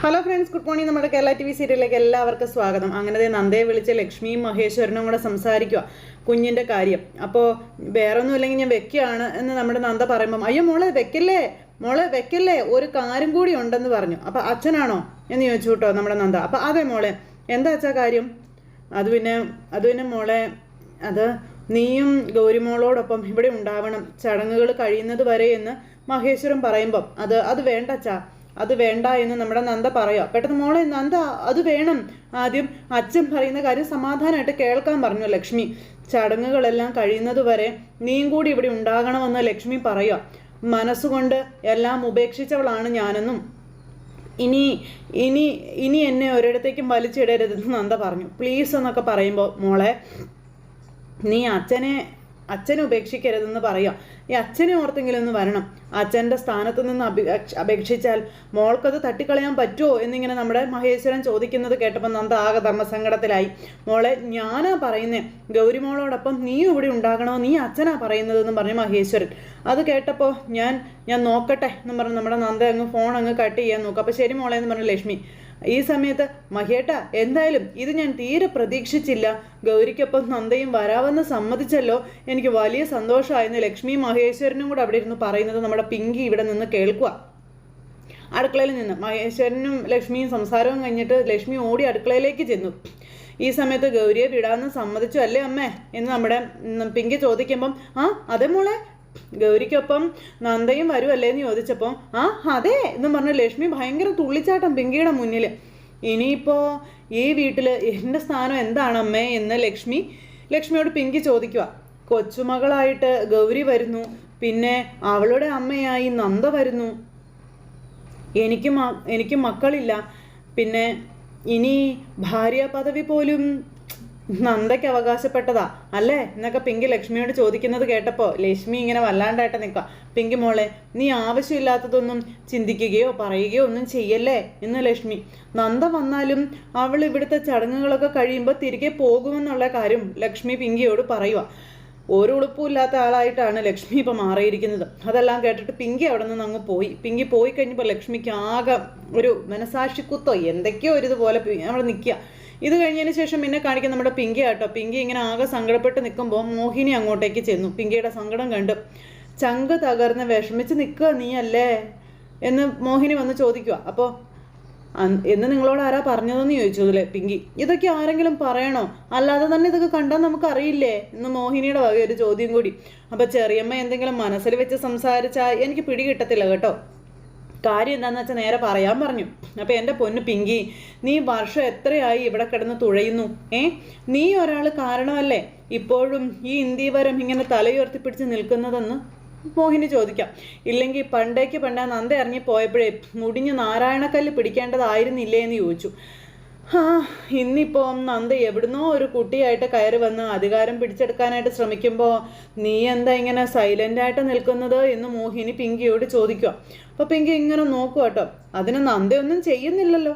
Hello friends good morning നമ്മുടെ Kerala T V സീരിയലിലേക്ക് എല്ലാവർക്കും സ്വാഗതം. അങ്ങനെ നന്ദയെ വിളിച്ച് ലക്ഷ്മിയും മഹേശ്വരനും കൂടെ സംസാരിക്കുക കുഞ്ഞിന്റെ കാര്യം. അപ്പോൾ വേറെ ഒന്നും ഇല്ലെങ്കിൽ ഞാൻ വെക്കുകയാണ് എന്ന് നമ്മുടെ നന്ദ പറയുമ്പം അയ്യോ മോളെ വെക്കല്ലേ? മോളെ വെക്കല്ലേ? ഒരു കാര്യം കൂടി ഉണ്ടെന്ന് പറഞ്ഞു. അപ്പോൾ അച്ഛനാണോ എന്ന് ചോദിച്ചു കേട്ടോ നമ്മുടെ നന്ദ. അപ്പോൾ അതെ മോളെ എന്താ അച്ഛാ കാര്യം? അത് പിന്നെ അത് പിന്നെ മോളെ അത് നീയും ഗൗരിമോളോടൊപ്പം ഇവിടെ ഉണ്ടാവണം. ചടങ്ങുകൾ കഴിയുന്നത് വരെ എന്ന് മഹേശ്വരൻ പറയുമ്പം. അത് അത് വേണ്ട അച്ഛാ. അത് വേണ്ട എന്ന് നമ്മുടെ നന്ദ പറയാം പെട്ടെന്ന് മോളെ നന്ദ അത് വേണം. ആദ്യം അച്ഛൻ പറയുന്ന കാര്യം സമാധാനമായിട്ട് കേൾക്കാൻ പറഞ്ഞു ലക്ഷ്മി. ചടങ്ങുകളെല്ലാം കഴിയുന്നത് വരെ നീയും കൂടി ഇവിടെ ഉണ്ടാകണമെന്ന് ലക്ഷ്മി പറയാം മനസ്സുകൊണ്ട് എല്ലാം ഉപേക്ഷിച്ചവളാണ് ഞാനെന്നും. ഇനി ഇനി ഇനി എന്നെ ഒരിടത്തേക്കും വലിച്ചിടരുതെന്ന് നന്ദ പറഞ്ഞു. പ്ലീസ് എന്നൊക്കെ പറയുമ്പോൾ മോളെ നീ അച്ഛനെ അച്ഛനെ ഉപേക്ഷിക്കരുതെന്ന് പറയാം. ഈ അച്ഛനെ ഓർത്തെങ്കിലും ഒന്ന് വരണം. അച്ഛന്റെ സ്ഥാനത്ത് നിന്ന് അപേക്ഷ അപേക്ഷിച്ചാൽ മോൾക്കത് തട്ടിക്കളയാൻ പറ്റുമോ എന്നിങ്ങനെ നമ്മുടെ മഹേശ്വരൻ ചോദിക്കുന്നത് കേട്ടപ്പോൾ നന്ദ ആകെ ധർമ്മസങ്കടത്തിലായി. മോളെ ഞാനാ പറയുന്നേ. ഗൗരിമോളോടൊപ്പം നീ ഇവിടെ ഉണ്ടാകണോ? നീ അച്ഛനാ പറയുന്നതെന്ന് പറഞ്ഞു മഹേശ്വരൻ. അത് കേട്ടപ്പോൾ ഞാൻ ഞാൻ നോക്കട്ടെ എന്ന് പറഞ്ഞു നമ്മുടെ നന്ദ അങ്ങ് ഫോൺ അങ്ങ് കട്ട് ചെയ്യാൻ നോക്കും. അപ്പോൾ ശരി മോളെ എന്ന് പറഞ്ഞു ലക്ഷ്മി. ഈ സമയത്ത് മഹേട്ട എന്തായാലും ഇത് ഞാൻ തീരെ പ്രതീക്ഷിച്ചില്ല. ഗൗരിക്കൊപ്പം നന്ദയും വരാമെന്ന് സമ്മതിച്ചല്ലോ. എനിക്ക് വലിയ സന്തോഷമായിരുന്നു. ലക്ഷ്മി മഹേശ്വരനും കൂടെ അവിടെ ഇരുന്ന് പറയുന്നത് നമ്മുടെ പിങ്കി ഇവിടെ നിന്ന് കേൾക്കുക അടുക്കളയിൽ നിന്ന് മഹേശ്വരനും ലക്ഷ്മിയും സംസാരവും കഴിഞ്ഞിട്ട് ലക്ഷ്മി ഓടി അടുക്കളയിലേക്ക് ചെന്നു. ഈ സമയത്ത് ഗൗരിയെ വിടാമെന്ന് സമ്മതിച്ചു അല്ലേ അമ്മേ? എന്ന് നമ്മുടെ പിങ്കി ചോദിക്കുമ്പം ആ അതേ മോളെ ഗൗരിക്കൊപ്പം നന്ദയും വരുമല്ലേ എന്ന് ചോദിച്ചപ്പോൾ ആ അതെ എന്ന് പറഞ്ഞ ലക്ഷ്മി ഭയങ്കര തുള്ളിച്ചാട്ടം പിങ്കിയുടെ മുന്നിൽ ഇനിയിപ്പോൾ ഈ വീട്ടിൽ എന്റെ സ്ഥാനം എന്താണ് അമ്മേ? എന്ന് ലക്ഷ്മി ലക്ഷ്മിയോട് പിങ്കി ചോദിക്കുക കൊച്ചുമകളായിട്ട് ഗൗരി വരുന്നു പിന്നെ അവളുടെ അമ്മയായി നന്ദ വരുന്നു. എനിക്ക് എനിക്ക് മക്കളില്ല. പിന്നെ ഇനി ഭാര്യ പദവി പോലും നന്ദയ്ക്ക് അവകാശപ്പെട്ടതാ. അല്ലേ? എന്നൊക്കെ പിങ്കി ലക്ഷ്മിയോട് ചോദിക്കുന്നത് കേട്ടപ്പോൾ ലക്ഷ്മി ഇങ്ങനെ വല്ലാണ്ടായിട്ട് നിൽക്കുക പിങ്കി മോളെ നീ ആവശ്യമില്ലാത്തതൊന്നും ചിന്തിക്കുകയോ പറയുകയോ ഒന്നും ചെയ്യല്ലേ? എന്ന് ലക്ഷ്മി. നന്ദ വന്നാലും അവൾ ഇവിടുത്തെ ചടങ്ങുകളൊക്കെ കഴിയുമ്പോൾ തിരികെ പോകുമെന്നുള്ള കാര്യം ലക്ഷ്മി പിങ്കിയോട് പറയുക ഒരു ഉളുപ്പുമില്ലാത്ത ആളായിട്ടാണ് ലക്ഷ്മി ഇപ്പം മാറിയിരിക്കുന്നത്. അതെല്ലാം കേട്ടിട്ട് പിങ്കി അവിടെ നിന്ന് അങ്ങ് പോയി. പിങ്കി പോയി കഴിഞ്ഞപ്പോൾ ലക്ഷ്മിക്ക് ആകെ ഒരു മനസാക്ഷിക്കുത്തോ എന്തൊക്കെയോ ഒരു ഇതുപോലെ അവിടെ നിൽക്കുക ഇത് കഴിഞ്ഞതിന് ശേഷം പിന്നെ കാണിക്കുന്ന നമ്മുടെ പിങ്കി ആട്ടോ. പിങ്കി ഇങ്ങനെ ആകെ സങ്കടപ്പെട്ട് നിൽക്കുമ്പോൾ മോഹിനി അങ്ങോട്ടേക്ക് ചെന്നു. പിങ്കിയുടെ സങ്കടം കണ്ട് ചങ്ക് തകർന്ന് വിഷമിച്ച് നിൽക്കുക നീ അല്ലേ എന്ന് മോഹിനി വന്ന് ചോദിക്കുക അപ്പോൾ എന്ന് നിങ്ങളോട് ആരാ പറഞ്ഞതെന്ന് ചോദിച്ചു അല്ലേ പിങ്കി. ഇതൊക്കെ ആരെങ്കിലും പറയണോ? അല്ലാതെ തന്നെ ഇതൊക്കെ കണ്ടാൽ നമുക്ക് അറിയില്ലേ എന്ന് മോഹിനിയുടെ വക ഒരു ചോദ്യം കൂടി. അപ്പൊ ചെറിയമ്മ എന്തെങ്കിലും മനസ്സിൽ വെച്ച് സംസാരിച്ചാൽ എനിക്ക് പിടി കിട്ടത്തില്ല കേട്ടോ. കാര്യം എന്താണെന്ന് വെച്ചാൽ നേരെ പറയാൻ പറഞ്ഞു. അപ്പോൾ എന്റെ പൊന്നു പിങ്കി നീ വർഷം എത്രയായി ഇവിടെ കിടന്ന് തുഴയുന്നു? ഏ? നീ ഒരാൾ കാരണമല്ലേ? ഇപ്പോഴും ഈ ഇന്ത്യവരം ഇങ്ങനെ തലയുയർത്തിപ്പിടിച്ച് നിൽക്കുന്നതെന്ന്? മോഹിനി ചോദിക്കാം. ഇല്ലെങ്കിൽ പണ്ടേക്ക് പണ്ട നന്ദ ഇറങ്ങി പോയപ്പോഴേ മുടിഞ്ഞ് നാരായണക്കല്ല് പിടിക്കേണ്ടതായിരുന്നില്ലേ എന്ന് ചോദിച്ചു. ആ ഇന്നിപ്പോ നന്ദ എവിടുന്നോ ഒരു കുട്ടിയായിട്ട് കയറി വന്ന് അധികാരം പിടിച്ചെടുക്കാനായിട്ട് ശ്രമിക്കുമ്പോൾ നീ എന്താ ഇങ്ങനെ സൈലന്റ് ആയിട്ട് നിൽക്കുന്നത് എന്ന് മോഹിനി പിങ്കിയോട് ചോദിക്കുക. അപ്പോൾ പിങ്കി ഇങ്ങനെ നോക്കുക കേട്ടോ അതിന് നന്ദയൊന്നും ചെയ്യുന്നില്ലല്ലോ.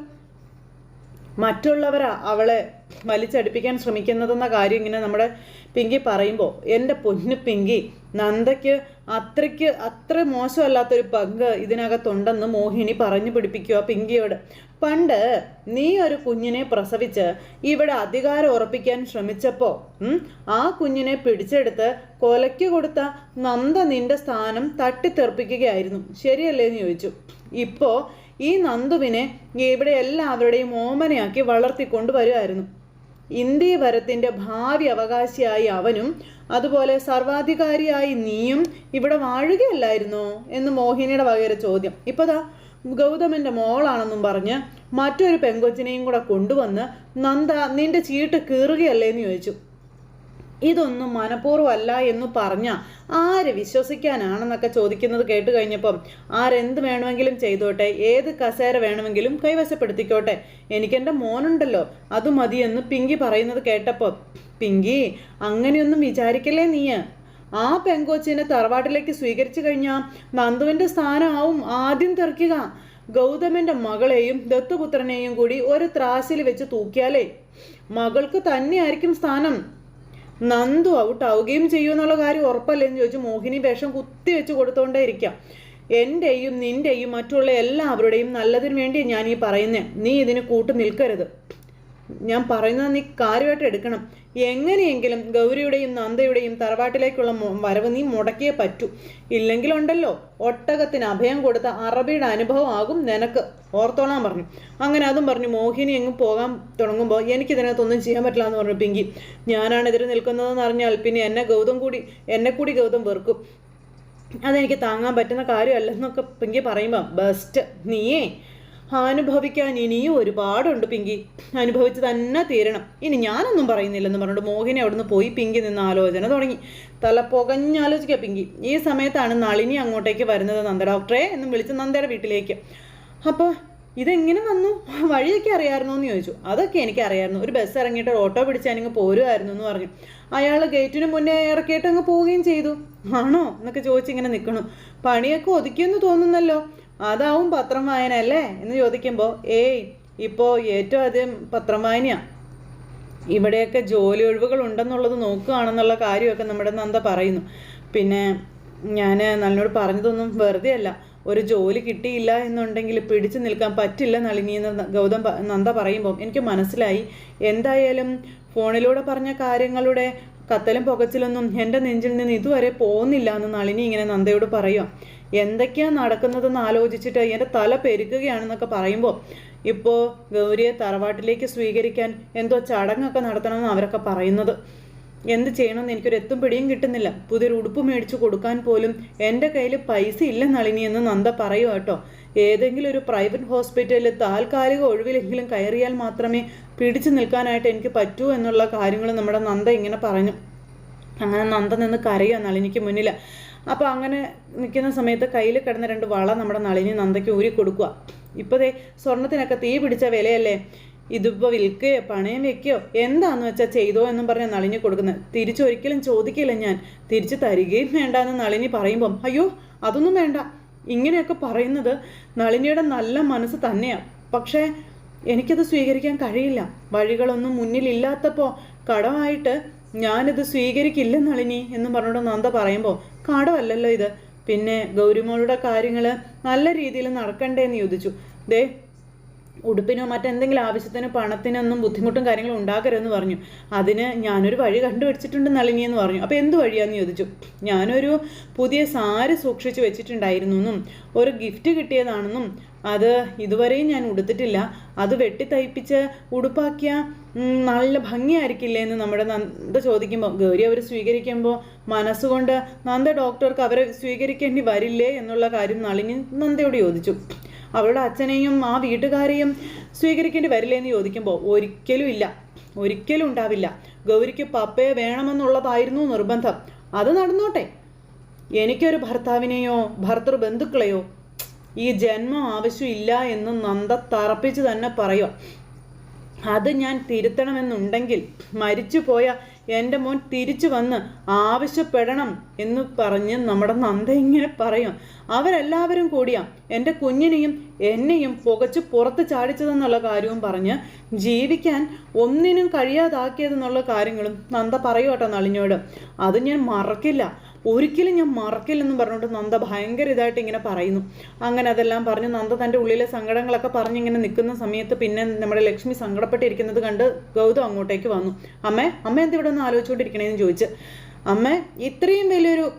മറ്റുള്ളവരാ അവളെ വലിച്ചടിപ്പിക്കാൻ ശ്രമിക്കുന്നതെന്ന കാര്യം ഇങ്ങനെ നമ്മുടെ പിങ്കി പറയുമ്പോൾ എന്റെ പൊന്നു പിങ്കി നന്ദയ്ക്ക് അത്രയ്ക്ക് അത്ര മോശമല്ലാത്തൊരു പങ്ക് ഇതിനകത്തുണ്ടെന്ന് മോഹിനി പറഞ്ഞു പിടിപ്പിക്കുക പിങ്കിയോട്. പണ്ട് നീ ഒരു കുഞ്ഞിനെ പ്രസവിച്ച് ഇവിടെ അധികാരം ഉറപ്പിക്കാൻ ശ്രമിച്ചപ്പോൾ ആ കുഞ്ഞിനെ പിടിച്ചെടുത്ത് കൊലയ്ക്ക് കൊടുത്ത നന്ദ നിന്റെ സ്ഥാനം തട്ടിത്തെറിപ്പിക്കുകയായിരുന്നു. ശരിയല്ലേ? എന്ന് ചോദിച്ചു. ഇപ്പോൾ ഈ നന്ദുവിനെ ഇവിടെ എല്ലാവരുടെയും ഓമനയാക്കി വളർത്തിക്കൊണ്ട് വരുമായിരുന്നു ഇന്ത്യ വരത്തിന്റെ ഭാവി അവകാശിയായി അവനും അതുപോലെ സർവാധികാരിയായി നീയും ഇവിടെ വാഴുകയല്ലായിരുന്നോ? എന്ന് മോഹിനിയുടെ വകയൊരു ചോദ്യം. ഇപ്പോൾ ദാ ഗൗതമന്റെ മോളാണെന്നും പറഞ്ഞ് മറ്റൊരു പെങ്കൊച്ചിനെയും കൂടെ കൊണ്ടുവന്ന് നന്ദ നിന്റെ ചീട്ട് കീറുകയല്ലേ? എന്ന് ചോദിച്ചു. ഇതൊന്നും മനഃപൂർവമല്ല എന്ന് പറഞ്ഞ ആര് വിശ്വസിക്കാനാണെന്നൊക്കെ ചോദിക്കുന്നത് കേട്ട് കഴിഞ്ഞപ്പം ആരെന്ത് വേണമെങ്കിലും ചെയ്തോട്ടെ ഏത് കസേര വേണമെങ്കിലും കൈവശപ്പെടുത്തിക്കോട്ടെ. എനിക്കെന്റെ മോനുണ്ടല്ലോ അത് മതിയെന്ന് പിങ്കി പറയുന്നത് കേട്ടപ്പോൾ പിങ്കി അങ്ങനെയൊന്നും വിചാരിക്കല്ലേ നീ ആ പെങ്കോച്ചിനെ തറവാട്ടിലേക്ക് സ്വീകരിച്ചു കഴിഞ്ഞാൽ നന്ദുവിന്റെ സ്ഥാനമാവും ആദ്യം തെറിക്കുക. ഗൗതമന്റെ മകളെയും ദത്തുപുത്രനെയും കൂടി ഒരു ത്രാസിൽ വെച്ച് തൂക്കിയാലേ മകൾക്ക് തന്നെയായിരിക്കും സ്ഥാനം. നന്ദു ഔട്ട് ആവുകയും ചെയ്യൂ എന്നുള്ള കാര്യം ഉറപ്പല്ലേ എന്ന് ചോദിച്ചു. മോഹിനി വേഷം കുത്തി വെച്ച് കൊടുത്തോണ്ടേ ഇരിക്കാം. എന്റെയും നിന്റെയും മറ്റുള്ള എല്ലാവരുടെയും നല്ലതിന് വേണ്ടി ഞാൻ ഈ പറയുന്നേ. നീ ഇതിന് കൂട്ടു നിൽക്കരുത്. ഞാൻ പറയുന്നത് നീ കാര്യമായിട്ട് എടുക്കണം. എങ്ങനെയെങ്കിലും ഗൗരിയുടെയും നന്ദയുടെയും തറവാട്ടിലേക്കുള്ള വരവ് നീ മുടക്കിയേ പറ്റൂ. ഇല്ലെങ്കിലുണ്ടല്ലോ ഒട്ടകത്തിന് അഭയം കൊടുത്ത അറബിയുടെ അനുഭവം ആകും നിനക്ക്. ഓർത്തോളാൻ പറഞ്ഞു. അങ്ങനെ അതും പറഞ്ഞു മോഹിനി എങ്ങും പോകാൻ തുടങ്ങുമ്പോൾ എനിക്ക് എനിക്കിതിനകത്തൊന്നും ചെയ്യാൻ പറ്റില്ല എന്ന് പറഞ്ഞു പിങ്കി. ഞാനാണ് എതിരെ നിൽക്കുന്നതെന്ന് അറിഞ്ഞാൽ പിന്നെ എന്നെ ഗൗതം കൂടി എന്നെ കൂടി ഗൗതം വെറുക്കും. അതെനിക്ക് താങ്ങാൻ പറ്റുന്ന കാര്യമല്ലെന്നൊക്കെ പിങ്കി പറയുമ്പോൾ ബെസ്റ്റ്. നീയേ അനുഭവിക്കാൻ ഇനിയും ഒരുപാടുണ്ട് പിങ്കി. അനുഭവിച്ച് തന്നെ തീരണം. ഇനി ഞാനൊന്നും പറയുന്നില്ലെന്ന് പറഞ്ഞിട്ട് മോഹിനി അവിടുന്ന് പോയി പിങ്കി നിന്ന് ആലോചന തുടങ്ങി. തല പുകഞ്ഞാലോചിക്കുക പിങ്കി. ഈ സമയത്താണ് നളിനി അങ്ങോട്ടേക്ക് വരുന്നത് നന്ദ ഡോക്ടറെ എന്നും വിളിച്ച് നന്ദയുടെ വീട്ടിലേക്ക്. അപ്പോൾ ഇതെങ്ങനെ വന്നു? വഴിയൊക്കെ അറിയാമായിരുന്നു എന്ന് ചോദിച്ചു. അതൊക്കെ എനിക്ക് അറിയാമായിരുന്നു ഒരു ബസ് ഇറങ്ങിയിട്ട് ഓട്ടോ പിടിച്ച് ഞാനിങ്ങ് പോരുമായിരുന്നു എന്ന് പറഞ്ഞു. അയാൾ ഗേറ്റിന് മുന്നേ ഇറക്കിയിട്ട് അങ്ങ് പോവുകയും ചെയ്തു. ആണോ എന്നൊക്കെ ചോദിച്ചിങ്ങനെ നിൽക്കണു പണിയൊക്കെ ഒതുക്കിയെന്ന് തോന്നുന്നല്ലോ. അതാവും പത്രം വായന അല്ലേ എന്ന് ചോദിക്കുമ്പോൾ ഏയ് ഇപ്പോൾ ഏറ്റവും ആദ്യം പത്രം വായനയാണ് ഇവിടെയൊക്കെ ജോലി ഒഴിവുകൾ ഉണ്ടെന്നുള്ളത് നോക്കുകയാണെന്നുള്ള കാര്യമൊക്കെ നമ്മുടെ നന്ദ പറയുന്നു. പിന്നെ ഞാൻ നല്ലോട് പറഞ്ഞതൊന്നും വെറുതെ അല്ല. ഒരു ജോലി കിട്ടിയില്ല എന്നുണ്ടെങ്കിൽ പിടിച്ചു നിൽക്കാൻ പറ്റില്ല നളിനി എന്ന് ഗൗതം നന്ദ പറയുമ്പോൾ എനിക്ക് മനസ്സിലായി. എന്തായാലും ഫോണിലൂടെ പറഞ്ഞ കാര്യങ്ങളുടെ കത്തലും പുകച്ചിലൊന്നും എന്റെ നെഞ്ചിൽ നിന്ന് ഇതുവരെ പോകുന്നില്ല എന്ന് നളിനി ഇങ്ങനെ നന്ദയോട് പറയുക എന്തൊക്കെയാണ് നടക്കുന്നതെന്ന് ആലോചിച്ചിട്ട് എന്റെ തല പെരുക്കുകയാണെന്നൊക്കെ പറയുമ്പോൾ ഇപ്പോൾ ഗൗരിയെ തറവാട്ടിലേക്ക് സ്വീകരിക്കാൻ എന്തോ ചടങ്ങൊക്കെ നടത്തണമെന്ന് അവരൊക്കെ പറയുന്നത്. എന്ത് ചെയ്യണമെന്ന് എനിക്കൊരു എത്തും പിടിയും കിട്ടുന്നില്ല. പുതിയൊരു ഉടുപ്പ് മേടിച്ചു കൊടുക്കാൻ പോലും എന്റെ കയ്യിൽ പൈസ ഇല്ല നളിനി എന്ന് നന്ദ പറയുക കേട്ടോ. ഏതെങ്കിലും ഒരു പ്രൈവറ്റ് ഹോസ്പിറ്റലിൽ താൽക്കാലിക ഒഴിവിലെങ്കിലും കയറിയാൽ മാത്രമേ പിടിച്ചു നിൽക്കാനായിട്ട് എനിക്ക് പറ്റൂ എന്നുള്ള കാര്യങ്ങൾ നമ്മുടെ നന്ദ ഇങ്ങനെ പറഞ്ഞു. അങ്ങനെ നന്ദ നിന്ന് കരയുക നളിനിക്ക് മുന്നിൽ. അപ്പോൾ അങ്ങനെ നിൽക്കുന്ന സമയത്ത് കയ്യിൽ കിടന്ന രണ്ട് വള നമ്മുടെ നളിനി നന്ദയ്ക്ക് ഊരി കൊടുക്കുക ഇപ്പോഴേ സ്വർണത്തിനൊക്കെ തീ പിടിച്ച വിലയല്ലേ? ഇതിപ്പോൾ വിൽക്കുകയോ പണയം വെക്കുകയോ എന്താന്ന് വെച്ചാൽ ചെയ്തോ എന്നും പറഞ്ഞ് നളിനി കൊടുക്കുന്നത്. തിരിച്ചൊരിക്കലും ചോദിക്കില്ല ഞാൻ. തിരിച്ചു തരികയും വേണ്ട എന്ന് നളിനി പറയുമ്പം അയ്യോ അതൊന്നും വേണ്ട. ഇങ്ങനെയൊക്കെ പറയുന്നത് നളിനിയുടെ നല്ല മനസ്സ് തന്നെയാണ് പക്ഷേ എനിക്കത് സ്വീകരിക്കാൻ കഴിയില്ല. വഴികളൊന്നും മുന്നിലില്ലാത്തപ്പോൾ കടമായിട്ട് ഞാനിത് സ്വീകരിക്കില്ല നളിനി എന്ന് പറഞ്ഞുകൊണ്ട് നന്ദ പറയുമ്പോൾ കടമല്ലല്ലോ ഇത്. പിന്നെ ഗൗരിമോളുടെ കാര്യങ്ങൾ നല്ല രീതിയിൽ നടക്കണ്ടേ എന്ന് ചോദിച്ചു ദേ ഉടുപ്പിനോ മറ്റെന്തെങ്കിലും ആവശ്യത്തിന് പണത്തിനൊന്നും ബുദ്ധിമുട്ടും കാര്യങ്ങളും ഉണ്ടാക്കരുതെന്ന് പറഞ്ഞു. അതിന് ഞാനൊരു വഴി കണ്ടുപിടിച്ചിട്ടുണ്ട് നളിനി എന്ന് പറഞ്ഞു. അപ്പോൾ എന്ത് വഴിയാന്ന് ചോദിച്ചു. ഞാനൊരു പുതിയ സാരി സൂക്ഷിച്ചു വെച്ചിട്ടുണ്ടായിരുന്നു എന്നും ഒരു ഗിഫ്റ്റ് കിട്ടിയതാണെന്നും അത് ഇതുവരെയും ഞാൻ ഉടുത്തിട്ടില്ല. അത് വെട്ടി തയ്പ്പിച്ച് ഉടുപ്പാക്കിയ നല്ല ഭംഗിയായിരിക്കില്ലേ എന്ന് നമ്മുടെ നന്ദ ചോദിക്കുമ്പോൾ ഗൗരി അവർ സ്വീകരിക്കുമ്പോൾ മനസ്സുകൊണ്ട് നന്ദ ഡോക്ടർക്ക് അവരെ സ്വീകരിക്കേണ്ടി വരില്ലേ? എന്നുള്ള കാര്യം നളിനി നന്ദയോട് ചോദിച്ചു. അവളുടെ അച്ഛനെയും ആ വീട്ടുകാരെയും സ്വീകരിക്കേണ്ടി വരില്ലേ എന്ന് ചോദിക്കുമ്പോൾ ഒരിക്കലും ഇല്ല. ഒരിക്കലും ഉണ്ടാവില്ല. ഗൗരിക്ക് പപ്പയെ വേണമെന്നുള്ളതായിരുന്നു നിർബന്ധം. അത് നടന്നോട്ടെ. എനിക്കൊരു ഭർത്താവിനെയോ ഭർത്തൃ ബന്ധുക്കളെയോ ഈ ജന്മം ആവശ്യമില്ല എന്ന് നന്ദ തറപ്പിച്ച് തന്നെ പറയുക അത് ഞാൻ തിരുത്തണമെന്നുണ്ടെങ്കിൽ മരിച്ചുപോയ എന്റെ മോൻ തിരിച്ചു വന്ന് ആവശ്യപ്പെടണം എന്ന് പറഞ്ഞ് നമ്മുടെ നന്ദ ഇങ്ങനെ പറയും അവരെല്ലാവരും കൂടിയാ എന്റെ കുഞ്ഞിനെയും എന്നെയും പുകച്ച് പുറത്ത് ചാടിച്ചതെന്നുള്ള കാര്യവും പറഞ്ഞ് ജീവിക്കാൻ ഒന്നിനും കഴിയാതാക്കിയതെന്നുള്ള കാര്യങ്ങളും നന്ദ പറയും നളിഞ്ഞോട്. അത് ഞാൻ മറക്കില്ല. ഒരിക്കലും ഞാൻ മറക്കില്ലെന്നും പറഞ്ഞുകൊണ്ട് നന്ദ ഭയങ്കര ഇതായിട്ട് ഇങ്ങനെ പറയുന്നു. അങ്ങനെ അതെല്ലാം പറഞ്ഞ് നന്ദ തന്റെ ഉള്ളിലെ സങ്കടങ്ങളൊക്കെ പറഞ്ഞിങ്ങനെ നിൽക്കുന്ന സമയത്ത് പിന്നെ നമ്മുടെ ലക്ഷ്മി സങ്കടപ്പെട്ടിരിക്കുന്നത് കണ്ട് ഗൗതം അങ്ങോട്ടേക്ക് വന്നു. അമ്മേ അമ്മ എന്ത് ഇവിടെ ഒന്ന് ആലോചിച്ചുകൊണ്ടിരിക്കണേന്ന് ചോദിച്ച്. അമ്മ ഇത്രയും വലിയൊരു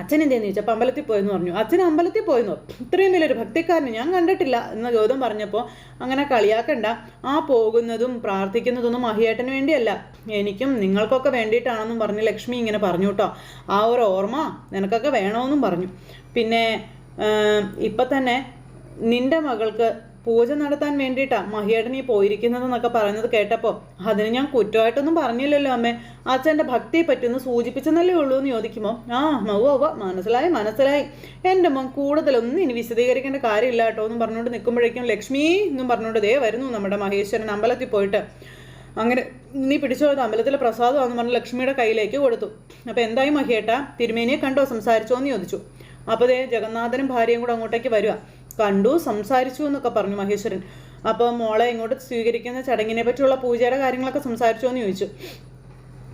അച്ഛൻ എന്തേന്ന് ചോദിച്ചപ്പോൾ അമ്പലത്തിൽ പോയെന്ന് പറഞ്ഞു. അച്ഛൻ അമ്പലത്തിൽ പോയെന്ന് ഇത്രയും വലിയൊരു ഭക്തിക്കാരനെ ഞാൻ കണ്ടിട്ടില്ല. എന്ന് ഗൗതം പറഞ്ഞപ്പോൾ അങ്ങനെ കളിയാക്കണ്ട. ആ പോകുന്നതും പ്രാർത്ഥിക്കുന്നതൊന്നും മഹിയേട്ടന് വേണ്ടിയല്ല. എനിക്കും നിങ്ങൾക്കൊക്കെ വേണ്ടിയിട്ടാണെന്നും പറഞ്ഞ് ലക്ഷ്മി ഇങ്ങനെ പറഞ്ഞു കേട്ടോ ആ ഒരു ഓർമ്മ നിനക്കൊക്കെ വേണമെന്നും പറഞ്ഞു. പിന്നെ ഇപ്പം തന്നെ നിന്റെ മകൾക്ക് പൂജ നടത്താൻ വേണ്ടിയിട്ടാ മഹിയേട്ടൻ ഈ പോയിരിക്കുന്നതെന്നൊക്കെ പറഞ്ഞത് കേട്ടപ്പോൾ അതിന് ഞാൻ കുറ്റമായിട്ടൊന്നും പറഞ്ഞില്ലല്ലോ അമ്മേ. അച്ഛന്റെ ഭക്തിയെ പറ്റിയൊന്ന് സൂചിപ്പിച്ചെന്നല്ലേ ഉള്ളൂ എന്ന് ചോദിക്കുമ്പോൾ ആ മൗവ ഓവ മനസ്സിലായി മനസ്സിലായി. എന്റെ മോൻ കൂടുതലൊന്നും ഇനി വിശദീകരിക്കേണ്ട കാര്യമില്ല കേട്ടോ എന്നും പറഞ്ഞുകൊണ്ട് നിൽക്കുമ്പോഴേക്കും ലക്ഷ്മി എന്നും പറഞ്ഞുകൊണ്ട് ദേ വരുന്നു നമ്മുടെ മഹേശ്വരൻ അമ്പലത്തിൽ പോയിട്ട്. അങ്ങനെ നീ പിടിച്ചോയത് അമ്പലത്തിലെ പ്രസാദമാണെന്ന് പറഞ്ഞ് ലക്ഷ്മിയുടെ കയ്യിലേക്ക് കൊടുത്തു. അപ്പോൾ എന്തായി മഹിയേട്ട? തിരുമേനിയെ കണ്ടോ? സംസാരിച്ചോ എന്ന് ചോദിച്ചു. അപ്പോൾ ദേ ജഗന്നാഥനും ഭാര്യയും കൂടെ അങ്ങോട്ടേക്ക് വരിക. കണ്ടു സംസാരിച്ചു എന്നൊക്കെ പറഞ്ഞു മഹേശ്വരൻ. അപ്പോൾ മോളെ ഇങ്ങോട്ട് സ്വീകരിക്കുന്ന ചടങ്ങിനെ പറ്റിയുള്ള പൂജയുടെ കാര്യങ്ങളൊക്കെ സംസാരിച്ചു എന്ന് ചോദിച്ചു.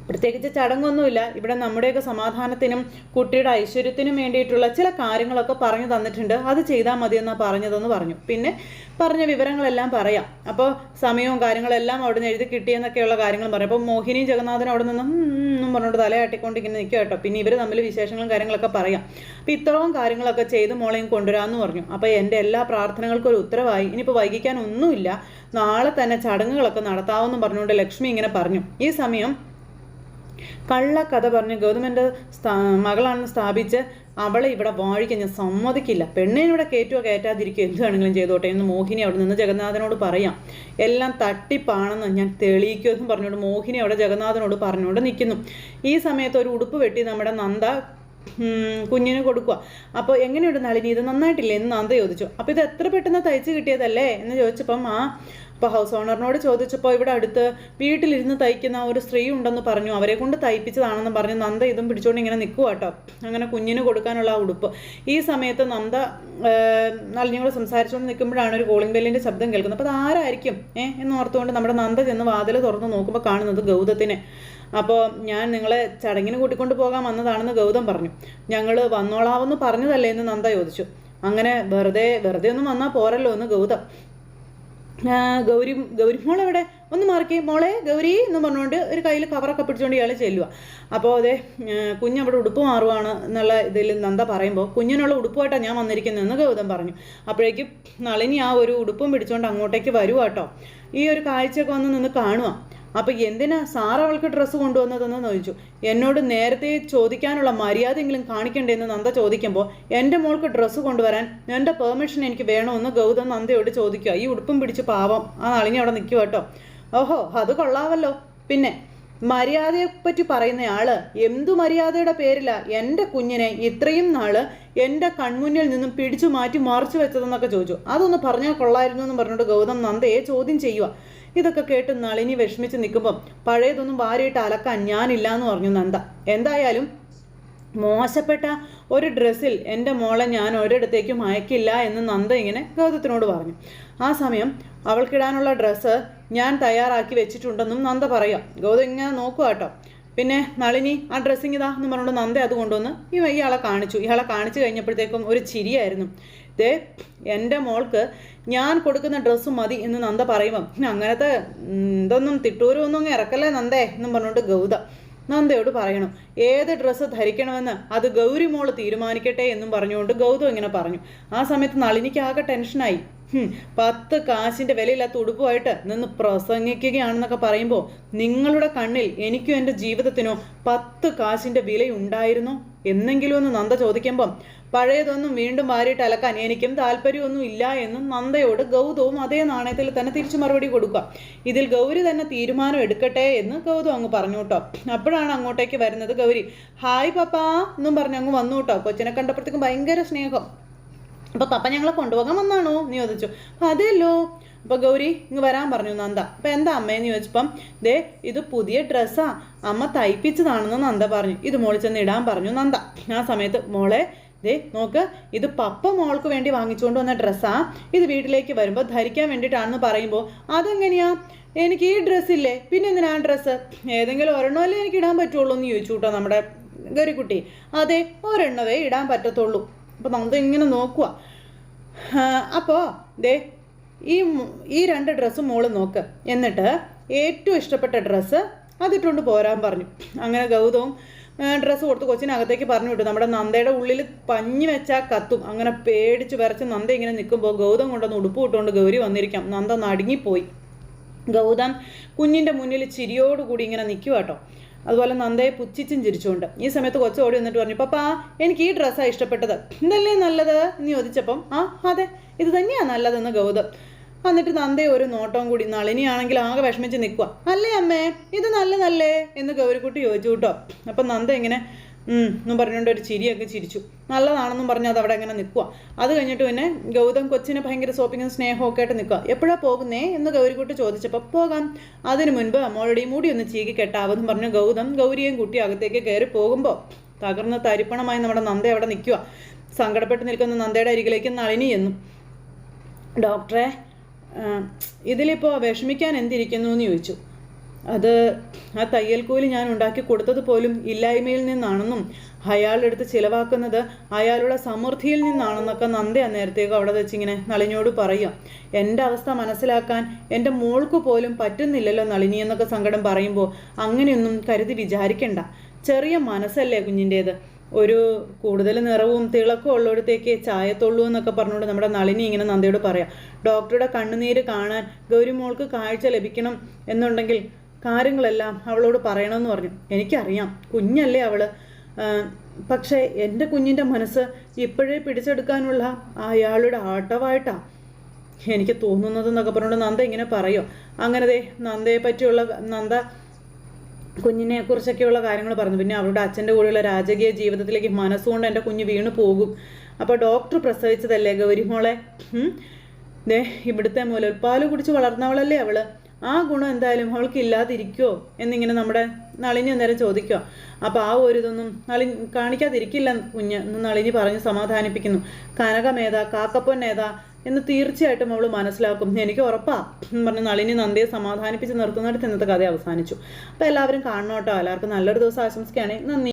പ്രത്യേകിച്ച് ചടങ്ങൊന്നുമില്ല. ഇവിടെ നമ്മുടെയൊക്കെ സമാധാനത്തിനും കുട്ടിയുടെ ഐശ്വര്യത്തിനും വേണ്ടിയിട്ടുള്ള ചില കാര്യങ്ങളൊക്കെ പറഞ്ഞു തന്നിട്ടുണ്ട്. അത് ചെയ്താൽ മതിയെന്നാണ് പറഞ്ഞതെന്ന് പറഞ്ഞു. പിന്നെ പറഞ്ഞ വിവരങ്ങളെല്ലാം പറയാം. അപ്പോൾ സമയവും കാര്യങ്ങളെല്ലാം അവിടെ നിന്ന് എഴുതി കിട്ടിയെന്നൊക്കെയുള്ള കാര്യങ്ങൾ പറയും. അപ്പോൾ മോഹിനിയും ജഗന്നാഥനും അവിടെ നിന്നും എന്നും പറഞ്ഞുകൊണ്ട് തലയാട്ടിക്കൊണ്ട് ഇങ്ങനെ നിൽക്കുക കേട്ടോ. പിന്നെ ഇവർ തമ്മിൽ വിശേഷങ്ങളും കാര്യങ്ങളൊക്കെ പറയാം. അപ്പോൾ ഇത്രയും കാര്യങ്ങളൊക്കെ ചെയ്ത് മോളെയും കൊണ്ടുവരാമെന്ന് പറഞ്ഞു. അപ്പോൾ എന്റെ എല്ലാ പ്രാർത്ഥനകൾക്കും ഒരു ഉത്തരവായി. ഇനിയിപ്പോൾ വൈകിക്കാൻ ഒന്നുമില്ല. നാളെ തന്നെ ചടങ്ങുകളൊക്കെ നടത്താമെന്നും പറഞ്ഞുകൊണ്ട് ലക്ഷ്മി ഇങ്ങനെ പറഞ്ഞു. ഈ സമയം കള്ളക്കഥ പറഞ്ഞ് ഗവൺമെന്റ് മകളാണെന്ന് സ്ഥാപിച്ച് അവളെ ഇവിടെ വാഴിക്കാൻ ഞാൻ സമ്മതിക്കില്ല. പെണ്ണിനെ ഇവിടെ കയറ്റാതിരിക്കുക എന്ത് വേണമെങ്കിലും ചെയ്തോട്ടെ എന്ന് മോഹിനി അവിടെ നിന്ന് ജഗന്നാഥനോട് പറയാം. എല്ലാം തട്ടിപ്പാണെന്ന് ഞാൻ തെളിയിക്കുമെന്ന് പറഞ്ഞുകൊണ്ട് മോഹിനി അവിടെ ജഗന്നാഥനോട് പറഞ്ഞുകൊണ്ട് നിൽക്കുന്നു. ഈ സമയത്ത് ഒരു ഉടുപ്പ് വെട്ടി നമ്മുടെ നന്ദ കുഞ്ഞിന് കൊടുക്കുക അപ്പോൾ എങ്ങനെയുണ്ട് നളിനി? ഇത് നന്നായിട്ടില്ലേ എന്ന് നന്ദ ചോദിച്ചു. അപ്പോൾ ഇത് എത്ര പെട്ടെന്ന് തയ്ച്ച് കിട്ടിയതല്ലേ? എന്ന് ചോദിച്ചപ്പം ആ അപ്പോൾ ഹൗസ് ഓണറിനോട് ചോദിച്ചപ്പോൾ ഇവിടെ അടുത്ത് വീട്ടിലിരുന്ന് തയ്ക്കുന്ന ഒരു സ്ത്രീ ഉണ്ടെന്ന് പറഞ്ഞു. അവരെ കൊണ്ട് തയ്പ്പിച്ചതാണെന്ന് പറഞ്ഞു. നന്ദ ഇതും പിടിച്ചുകൊണ്ട് ഇങ്ങനെ നിൽക്കുക കേട്ടോ അങ്ങനെ കുഞ്ഞിന് കൊടുക്കാനുള്ള ആ ഉടുപ്പ്. ഈ സമയത്ത് നന്ദ നളിനിയോട് സംസാരിച്ചുകൊണ്ട് നിൽക്കുമ്പോഴാണ് ഒരു കോളിംഗ് ബെല്ലിന്റെ ശബ്ദം കേൾക്കുന്നത്. അപ്പോൾ അത് ആരായിരിക്കും ഏ എന്ന് ഓർത്തുകൊണ്ട് നമ്മുടെ നന്ദ ചെന്ന് വാതിൽ തുറന്ന് നോക്കുമ്പോൾ കാണുന്നത് ഗൗതത്തിനെ. അപ്പോൾ ഞാൻ നിങ്ങളെ ചടങ്ങിന് കൂട്ടിക്കൊണ്ട് പോകാൻ വന്നതാണെന്ന് ഗൗതം പറഞ്ഞു. ഞങ്ങൾ വന്നോളാവെന്ന് പറഞ്ഞതല്ലേ എന്ന് നന്ദ ചോദിച്ചു. അങ്ങനെ വെറുതെ വെറുതെ ഒന്നും വന്നാൽ പോരല്ലോ എന്ന് ഗൗതം. ഗൗരി ഗൗരി മോൾ എവിടെ ഒന്ന് മാറിക്കേ. മോളെ ഗൗരി എന്ന് പറഞ്ഞുകൊണ്ട് ഒരു കയ്യിൽ കവറൊക്കെ പിടിച്ചുകൊണ്ട് ഇയാൾ ചെല്ലുക അപ്പോൾ അതെ കുഞ്ഞവിടെ ഉടുപ്പ് മാറുവാണ് എന്നുള്ള ഇതിൽ നന്ദ പറയുമ്പോൾ കുഞ്ഞിനുള്ള ഉടുപ്പുമായിട്ടാണ് ഞാൻ വന്നിരിക്കുന്നതെന്ന് ഗൗതം പറഞ്ഞു. അപ്പോഴേക്കും നളിനി ആ ഒരു ഉടുപ്പും പിടിച്ചുകൊണ്ട് അങ്ങോട്ടേക്ക് വരുവാട്ടോ ഈ ഒരു കാഴ്ചയൊക്കെ വന്ന് നിന്ന് കാണുക അപ്പോൾ എന്തിനാ സാർ അവൾക്ക് ഡ്രസ്സ് കൊണ്ടുവന്നതെന്ന് ചോദിച്ചു. എന്നോട് നേരത്തെ ചോദിക്കാനുള്ള മര്യാദയെങ്കിലും കാണിക്കണ്ടേന്ന് നന്ദ ചോദിക്കുമ്പോൾ എന്റെ മോൾക്ക് ഡ്രസ്സ് കൊണ്ടുവരാൻ എന്റെ പെർമിഷൻ എനിക്ക് വേണമെന്ന് ഗൗതം നന്ദയോട് ചോദിക്കുക. ഈ ഉടുപ്പും പിടിച്ച് പാവം. ആ നളിഞ്ഞ അവിടെ നിൽക്കുക കേട്ടോ. ഓഹോ അത് കൊള്ളാവല്ലോ. പിന്നെ മര്യാദയെപ്പറ്റി പറയുന്നയാൾ എന്തു മര്യാദയുടെ പേരില? എന്റെ കുഞ്ഞിനെ ഇത്രയും നാൾ എന്റെ കൺമുന്നിൽ നിന്നും പിടിച്ചു മാറ്റി മറച്ചു വെച്ചതെന്നൊക്കെ ചോദിച്ചു. അതൊന്ന് പറഞ്ഞാൽ കൊള്ളായിരുന്നു എന്ന് പറഞ്ഞിട്ട് ഗൗതം നന്ദയെ ചോദ്യം ചെയ്യുക ഇതൊക്കെ കേട്ട് നളിനി വിഷമിച്ച് നിൽക്കുമ്പം പഴയതൊന്നും വാരിയിട്ട് അലക്കാൻ ഞാനില്ല എന്ന് പറഞ്ഞു നന്ദ. എന്തായാലും മോശപ്പെട്ട ഒരു ഡ്രസ്സിൽ എന്റെ മോളെ ഞാൻ ഒരിടത്തേക്കും അയക്കില്ല എന്ന് നന്ദ ഇങ്ങനെ ഗൗതത്തിനോട് പറഞ്ഞു. ആ സമയം അവൾക്കിടാനുള്ള ഡ്രസ്സ് ഞാൻ തയ്യാറാക്കി വെച്ചിട്ടുണ്ടെന്നും നന്ദ പറയാം. ഗൗതം ഇങ്ങനെ നോക്കുക കേട്ടോ പിന്നെ നളിനി ആ ഡ്രസ്സിങ് ഇതാ എന്ന് പറഞ്ഞുകൊണ്ട് നന്ദ അത് കൊണ്ടുവന്ന് ഇയാളെ കാണിച്ചു. ഇയാളെ കാണിച്ചു കഴിഞ്ഞപ്പോഴത്തേക്കും ഒരു ചിരിയായിരുന്നു. ദേ എന്റെ മോൾക്ക് ഞാൻ കൊടുക്കുന്ന ഡ്രസ്സ് മതി എന്ന് നന്ദ പറയുമ്പം "ഹും, അങ്ങനത്തെ എന്തൊന്നും തിട്ടൂരൊന്നും അങ്ങ് ഇറക്കല്ലേ നന്ദേ? എന്നും പറഞ്ഞുകൊണ്ട് ഗൗത നന്ദയോട് പറയണം ഏത് ഡ്രസ്സ് ധരിക്കണമെന്ന് അത് ഗൗരി മോൾ തീരുമാനിക്കട്ടെ എന്നും പറഞ്ഞുകൊണ്ട് ഗൗതം ഇങ്ങനെ പറഞ്ഞു. ആ സമയത്ത് നളിനിക്ക് ആകെ ടെൻഷനായി പത്ത് കാശിന്റെ വിലയില്ലാത്ത ഉടുപ്പുമായിട്ട് നിന്ന് പ്രസംഗിക്കുകയാണെന്നൊക്കെ പറയുമ്പോൾ നിങ്ങളുടെ കണ്ണിൽ എനിക്കും എന്റെ ജീവിതത്തിനോ പത്ത് കാശിന്റെ വിലയുണ്ടായിരുന്നോ? എന്നെങ്കിലും ഒന്ന് നന്ദ ചോദിക്കുമ്പം പഴയതൊന്നും വീണ്ടും വാരിയിട്ട് അലക്കാൻ എനിക്കും താല്പര്യമൊന്നും ഇല്ല എന്നും നന്ദയോട് ഗൗതവും അതേ നാണയത്തിൽ തന്നെ തിരിച്ചു മറുപടി കൊടുക്കാം ഇതിൽ ഗൗരി തന്നെ തീരുമാനം എടുക്കട്ടെ എന്ന് ഗൗതം അങ്ങ് പറഞ്ഞു കേട്ടോ. അപ്പോഴാണ് അങ്ങോട്ടേക്ക് വരുന്നത് ഗൗരി. ഹായ് പപ്പാ എന്നും പറഞ്ഞ് അങ്ങ് വന്നു കേട്ടോ. കൊച്ചിനെ കണ്ടപ്പോഴത്തേക്കും ഭയങ്കര സ്നേഹം. അപ്പൊ പപ്പ ഞങ്ങളെ കൊണ്ടുപോകാൻ വന്നാണോ? എന്ന് ചോദിച്ചു. അപ്പൊ അതെല്ലോ. അപ്പൊ ഗൗരി ഇങ്ങ് വരാൻ പറഞ്ഞു നന്ദ. അപ്പൊ എന്താ അമ്മയെന്ന് ചോദിച്ചപ്പം ദേ ഇത് പുതിയ ഡ്രസ്സാ. അമ്മ തയ്പ്പിച്ചതാണെന്ന് നന്ദ പറഞ്ഞു. ഇത് മോളിൽ ചെന്ന് ഇടാൻ പറഞ്ഞു നന്ദ. ആ സമയത്ത് മോളെ ദേ നോക്ക് ഇത് പപ്പ മോൾക്ക് വേണ്ടി വാങ്ങിച്ചുകൊണ്ട് വന്ന ഡ്രസ്സാ ഇത് വീട്ടിലേക്ക് വരുമ്പോൾ ധരിക്കാൻ വേണ്ടിയിട്ടാണെന്ന് പറയുമ്പോൾ അതെങ്ങനെയാ? എനിക്ക് ഈ ഡ്രസ്സില്ലേ പിന്നെ എന്തിനാ ഡ്രസ്സ് ഏതെങ്കിലും ഒരെണ്ണമല്ലേ എനിക്ക് ഇടാൻ പറ്റുള്ളൂ എന്ന് ചോദിച്ചു കേട്ടോ നമ്മുടെ ഗരിക്കുട്ടി. അതെ ഒരെണ്ണവേ ഇടാൻ പറ്റത്തുള്ളൂ. അപ്പോൾ നമ്മൾ ഇങ്ങനെ നോക്കുക അപ്പോൾ ദേ ഈ ഈ രണ്ട് ഡ്രസ്സും മോൾ നോക്ക്. എന്നിട്ട് ഏറ്റവും ഇഷ്ടപ്പെട്ട ഡ്രസ്സ് അതിട്ടുകൊണ്ട് പോരാൻ പറഞ്ഞു. അങ്ങനെ ഗൗതവും ഡ്രസ്സ് കൊടുത്ത് കൊച്ചിനകത്തേക്ക് പറഞ്ഞു വിട്ടു. നമ്മുടെ നന്ദയുടെ ഉള്ളിൽ പഞ്ഞു വെച്ചാൽ കത്തും അങ്ങനെ പേടിച്ച് വരച്ച് നന്ദ ഇങ്ങനെ നിൽക്കുമ്പോൾ ഗൗതം കൊണ്ടൊന്ന് ഉടുപ്പ് ഇട്ടുകൊണ്ട് ഗൗരി വന്നിരിക്കാം. നന്ദ നടുങ്ങിപ്പോയി. ഗൗതം കുഞ്ഞിന്റെ മുന്നിൽ ചിരിയോടുകൂടി ഇങ്ങനെ നിൽക്കുക കേട്ടോ അതുപോലെ നന്ദയെ പുച്ഛിച്ചും ചിരിച്ചുകൊണ്ട്. ഈ സമയത്ത് കൊച്ചു ഓടി വന്നിട്ട് പറഞ്ഞു പപ്പാ എനിക്ക് ഈ ഡ്രസ്സാണ് ഇഷ്ടപ്പെട്ടത്. ഇതല്ലേ നല്ലത്? എന്ന് ചോദിച്ചപ്പം ആ അതെ ഇത് തന്നെയാണ് നല്ലതെന്ന് ഗൗതം എന്നിട്ട് നന്ദയെ ഒരു നോട്ടവും കൂടി നളിനിയാണെങ്കിൽ ആകെ വിഷമിച്ച് നിൽക്കുക അല്ലേ അമ്മേ? ഇത് നല്ലതല്ലേ? എന്ന് ഗൗരിക്കുട്ടി ചോദിച്ചു കേട്ടോ. അപ്പം നന്ദ ഇങ്ങനെ എന്നും പറഞ്ഞുകൊണ്ട് ഒരു ചിരിയൊക്കെ ചിരിച്ചു. നല്ലതാണെന്നും പറഞ്ഞ് അത് അവിടെ അങ്ങനെ നിൽക്കുക അത് കഴിഞ്ഞിട്ട് പിന്നെ ഗൗതം കൊച്ചിനെ ഭയങ്കര സോപ്പിങ്ങും സ്നേഹമൊക്കെ ആയിട്ട് നിൽക്കുക എപ്പോഴാണ് പോകുന്നേ എന്ന് ഗൗരിക്കുട്ടി ചോദിച്ചപ്പോൾ പോകാം. അതിനു മുൻപ് മോളുടെയും മൂടി ഒന്ന് ചീകി കെട്ടാവെന്ന് പറഞ്ഞ് ഗൗതം ഗൗരിയും കുട്ടി അകത്തേക്ക് കയറി പോകുമ്പോൾ തകർന്ന തരിപ്പണമായി നമ്മുടെ നന്ദ അവിടെ നിൽക്കുക സങ്കടപ്പെട്ട് നിൽക്കുന്ന നന്ദയുടെ അരികിലേക്ക് നളിനി എന്നും ഡോക്ടറെ ഇതിലിപ്പോൾ വിഷമിക്കാൻ എന്തിരിക്കുന്നു എന്ന് ചോദിച്ചു. അത് ആ തയ്യൽക്കൂലി കൂലി ഞാൻ ഉണ്ടാക്കി കൊടുത്തത് പോലും ഇല്ലായ്മയിൽ നിന്നാണെന്നും അയാളുടെ അടുത്ത് ചിലവാക്കുന്നത് അയാളുടെ സമൃദ്ധിയിൽ നിന്നാണെന്നൊക്കെ നന്ദ നേരത്തേക്ക് അവിടെ വെച്ചിങ്ങനെ നളിനിയോട് പറയുക. എന്റെ അവസ്ഥ മനസ്സിലാക്കാൻ എന്റെ മോൾക്ക് പോലും പറ്റുന്നില്ലല്ലോ നളിനി എന്നൊക്കെ സങ്കടം പറയുമ്പോൾ അങ്ങനെയൊന്നും കരുതി വിചാരിക്കണ്ട. ചെറിയ മനസ്സല്ലേ കുഞ്ഞിന്റേത് ഒരു കൂടുതൽ നിറവും തിളക്കവും ഉള്ളിടത്തേക്ക് ചായത്തുള്ളൂ എന്നൊക്കെ പറഞ്ഞുകൊണ്ട് നമ്മുടെ നളിനി ഇങ്ങനെ നന്ദയോട് പറയാം ഡോക്ടറുടെ കണ്ണുനീര് കാണാൻ ഗൗരിമോൾക്ക് കാഴ്ച ലഭിക്കണം എന്നുണ്ടെങ്കിൽ കാര്യങ്ങളെല്ലാം അവളോട് പറയണമെന്ന് പറഞ്ഞു. എനിക്കറിയാം കുഞ്ഞല്ലേ അവൾ. ആ, പക്ഷേ എന്റെ കുഞ്ഞിന്റെ മനസ്സ് ഇപ്പോഴേ പിടിച്ചെടുക്കാനുള്ള അയാളുടെ ആട്ടവായിട്ടാ. എനിക്ക് തോന്നുന്നത് എന്നൊക്കെ പറഞ്ഞുകൊണ്ട് നന്ദ ഇങ്ങനെ പറയോ. അങ്ങനെ ദേ നന്ദയെ പറ്റിയുള്ള നന്ദ കുഞ്ഞിനെ കുറിച്ചൊക്കെയുള്ള കാര്യങ്ങൾ പറഞ്ഞു. പിന്നെ അവരുടെ അച്ഛന്റെ കൂടെയുള്ള രാജകീയ ജീവിതത്തിലേക്ക് മനസ്സുകൊണ്ട് എന്റെ കുഞ്ഞ് വീണു പോകും. അപ്പോൾ ഡോക്ടർ പ്രസവിച്ചതല്ലേ ഗൗരിമോളെ? ദേ ഇവിടുത്തെ മുലൽപ്പാൽ കുടിച്ച് വളർന്നവളല്ലേ അവൾ? ആ ഗുണം എന്തായാലും അവൾക്ക് ഇല്ലാതിരിക്കുമോ എന്നിങ്ങനെ നമ്മുടെ നളിനി അന്നേരം ചോദിക്കുക അപ്പോൾ ആ ഒരു ഇതൊന്നും നളി കാണിക്കാതിരിക്കില്ല കുഞ്ഞ്. എന്ന് നളിനി പറഞ്ഞ് സമാധാനിപ്പിക്കുന്നു. കനകമേത കാക്കപ്പൊന്നേതാ എന്ന് തീർച്ചയായിട്ടും അവൾ മനസ്സിലാക്കും. എനിക്ക് ഉറപ്പാ. പറഞ്ഞ് നളിനി നന്ദിയെ സമാധാനിപ്പിച്ച് നിർത്തുന്നിടത്ത് ഇന്നത്തെ കഥ അവസാനിച്ചു. അപ്പോൾ എല്ലാവരും കാണണം കേട്ടോ എല്ലാവർക്കും നല്ലൊരു ദിവസം ആശംസിക്കുകയാണെങ്കിൽ നന്ദി.